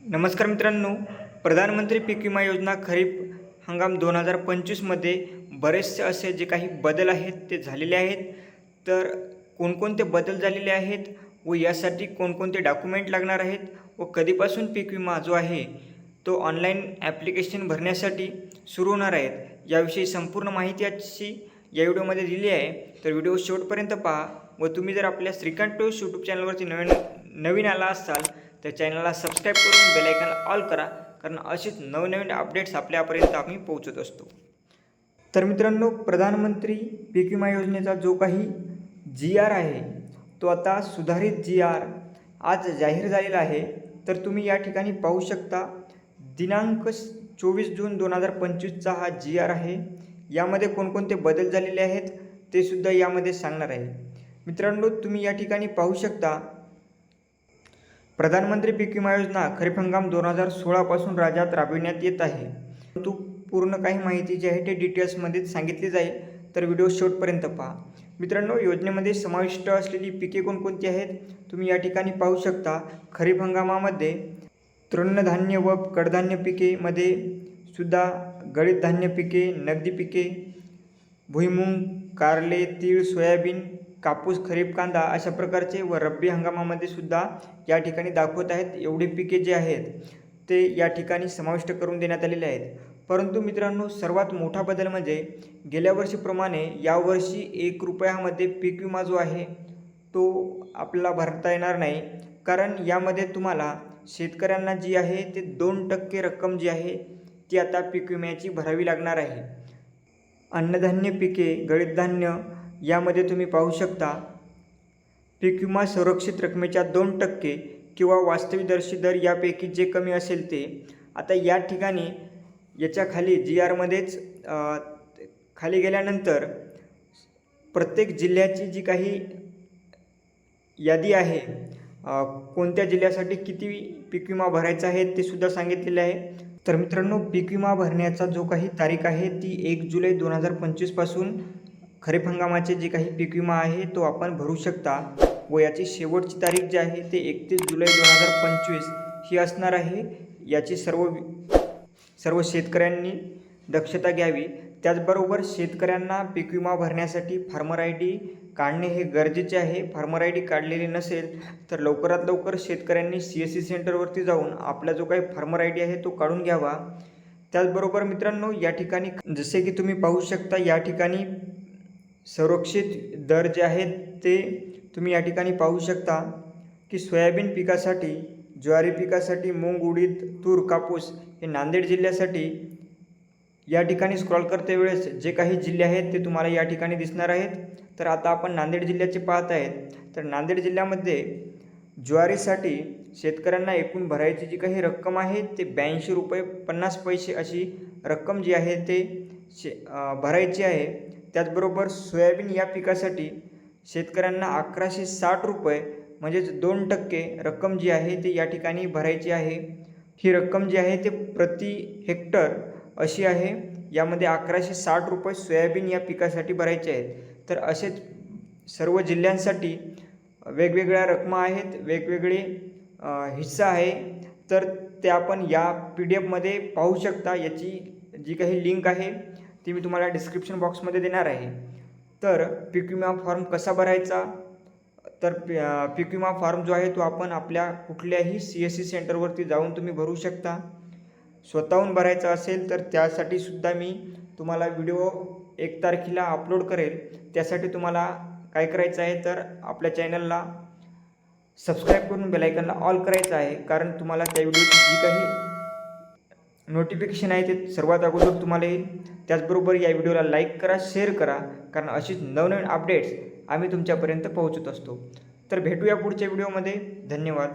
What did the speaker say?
नमस्कार मित्रांनो प्रधानमंत्री पीक विमा योजना खरीप हंगाम दोन हजार पंचवीसमध्ये बरेचसे असे जे काही बदल आहेत ते झालेले आहेत. तर कोणकोणते बदल झालेले आहेत व यासाठी कोणकोणते डॉक्युमेंट लागणार आहेत व कधीपासून पीक विमा जो आहे तो ऑनलाईन ॲप्लिकेशन भरण्यासाठी सुरू होणार आहेत याविषयी संपूर्ण माहिती आजची या व्हिडिओमध्ये दिली आहे. तर व्हिडिओ शेवटपर्यंत पहा व तुम्ही जर आपल्या श्रीकांत टोस यूट्यूब चॅनलवरती नवीन नवीन आला असाल तर चॅनलला सबस्क्राईब करून बेलायकन ऑल करा कारण अशीच नवनवीन अपडेट्स आपल्यापर्यंत आम्ही पोहोचत असतो. तर मित्रांनो प्रधानमंत्री पीक विमा योजनेचा जो काही जी आर आहे तो आता सुधारित जी आर आज जाहीर झालेला आहे. तर तुम्ही या ठिकाणी पाहू शकता दिनांक चोवीस जून दोन हजार पंचवीसचा हा जी आर आहे. यामध्ये कोणकोणते बदल झालेले आहेत ते सुद्धा यामध्ये सांगणार आहे. मित्रांनो तुम्ही या ठिकाणी पाहू शकता प्रधानमंत्री पीक विमा योजना खरीप हंगाम दोन हजार सोळापासून राज्यात राबविण्यात येत आहे. परंतु पूर्ण काही माहिती जी आहे ते डिटेल्समध्ये सांगितली जाईल. तर व्हिडिओ शेवटपर्यंत पहा. मित्रांनो योजनेमध्ये समाविष्ट असलेली पिके कोणकोणती आहेत? तुम्ही या ठिकाणी पाहू शकता. खरीप हंगामामध्ये तृणधान्य व कडधान्य पिकेमध्ये सुद्धा गळीत धान्य पिके नगदी पिके भुईमूग कारले तीळ सोयाबीन कापूस खरीप कांदा अशा प्रकारचे व रब्बी हंगामामध्ये सुद्धा या ठिकाणी दाखवत आहेत. एवढे पिके जे आहेत ते या ठिकाणी समाविष्ट करून देण्यात आलेले आहेत. परंतु मित्रांनो सर्वात मोठा बदल म्हणजे गेल्या वर्षीप्रमाणे यावर्षी एक रुपयामध्ये पीक विमा जो आहे तो आपल्याला भरता येणार नाही. कारण यामध्ये तुम्हाला शेतकऱ्यांना जी आहे ते दोन टक्के रक्कम जी आहे ती आता पीक विम्याची भरावी लागणार आहे. अन्नधान्य पिके गळीत धान्य यामध्ये तुम्ही पाहू शकता. पीक विमा संरक्षित रकमेच्या दोन टक्के किंवा वास्तविकदर्शी दर यापैकी जे कमी असेल ते. आता या ठिकाणी याच्या खाली जी आरमध्येच खाली गेल्यानंतर प्रत्येक जिल्ह्याची जी काही यादी आहे कोणत्या जिल्ह्यासाठी किती पीक विमा भरायचा आहे ते सुद्धा सांगितलेले आहे. तर मित्रांनो पीक विमा भरण्याचा जो काही तारीख आहे ती एक जुलै दोन हजार पंचवीसपासून खरीप हंगामाचे जे काही पीक विमा आहे तो आपण भरू शकता. व याची शेवटची तारीख जी आहे ते एकतीस जुलै दोन हजार पंचवीस ही असणार आहे. याची सर्व सर्व शेतकऱ्यांनी दक्षता घ्यावी. त्याचबरोबर शेतकऱ्यांना पीक विमा भरण्यासाठी फार्मर आय डी काढणे हे गरजेचे आहे. फार्मर आय डी काढलेली नसेल तर लवकरात लवकर शेतकऱ्यांनी सी एस सी सेंटरवरती जाऊन आपला जो काही फार्मर आय डी आहे तो काढून घ्यावा. त्याचबरोबर मित्रांनो या ठिकाणी जसे की तुम्ही पाहू शकता या ठिकाणी संरक्षित दर जे आहेत ते तुम्ही या ठिकाणी पाहू शकता की सोयाबीन पिकासाठी ज्वारी पिकासाठी मूग उडीद तूर कापूस हे नांदेड जिल्ह्यासाठी या ठिकाणी स्क्रॉल करते वेळेस जे काही जिल्हे आहेत ते तुम्हाला या ठिकाणी दिसणार आहेत. तर आता आपण नांदेड जिल्ह्याचे पाहत आहेत. तर नांदेड जिल्ह्यामध्ये ज्वारीसाठी शेतकऱ्यांना एकूण भरायची जी काही रक्कम आहे ते ब्याऐंशी रुपये पन्नास पैसे अशी रक्कम जी आहे ते शे भरायची आहे. त्याचबरोबर सोयाबीन या पिकासाठी शेतकऱ्यांना अकराशे साठ रुपये म्हणजेच दोन टक्के रक्कम जी आहे ती या ठिकाणी भरायची आहे. ही रक्कम जी आहे ते प्रति हेक्टर अशी आहे. यामध्ये अकराशे साठ रुपये सोयाबीन या पिकासाठी भरायचे आहेत. तर असेच सर्व जिल्ह्यांसाठी वेगवेगळ्या रकमा आहेत. वेगवेगळे हिस्सा आहे. तर ते आपण या पी डी एफमध्ये पाहू शकता. याची जी काही लिंक आहे ती मी तुम्हाला डिस्क्रिप्शन बॉक्समध्ये देणार आहे. तर पीक विमा फॉर्म कसा भरायचा? तर पीक विमा फॉर्म जो आहे तो आपण आपल्या कुठल्याही सी एस सी सेंटरवरती जाऊन तुम्ही भरू शकता. स्वतःहून भरायचं असेल तर त्यासाठी सुद्धा मी तुम्हाला व्हिडिओ एक तारखेला अपलोड करेल. त्यासाठी तुम्हाला काय करायचं आहे तर आपल्या चॅनलला सबस्क्राईब करून बेलायकनला ऑल करायचं आहे. कारण तुम्हाला त्या व्हिडिओची जी काही नोटिफिकेशन आहे ते सर्वात अगोदर तुम्हाला येईल. त्याचबरोबर या व्हिडिओला लाईक करा शेअर करा. कारण अशीच नवनवीन अपडेट्स आम्ही तुमच्यापर्यंत पोहोचत असतो. तर भेटूया पुढच्या व्हिडिओमध्ये. धन्यवाद.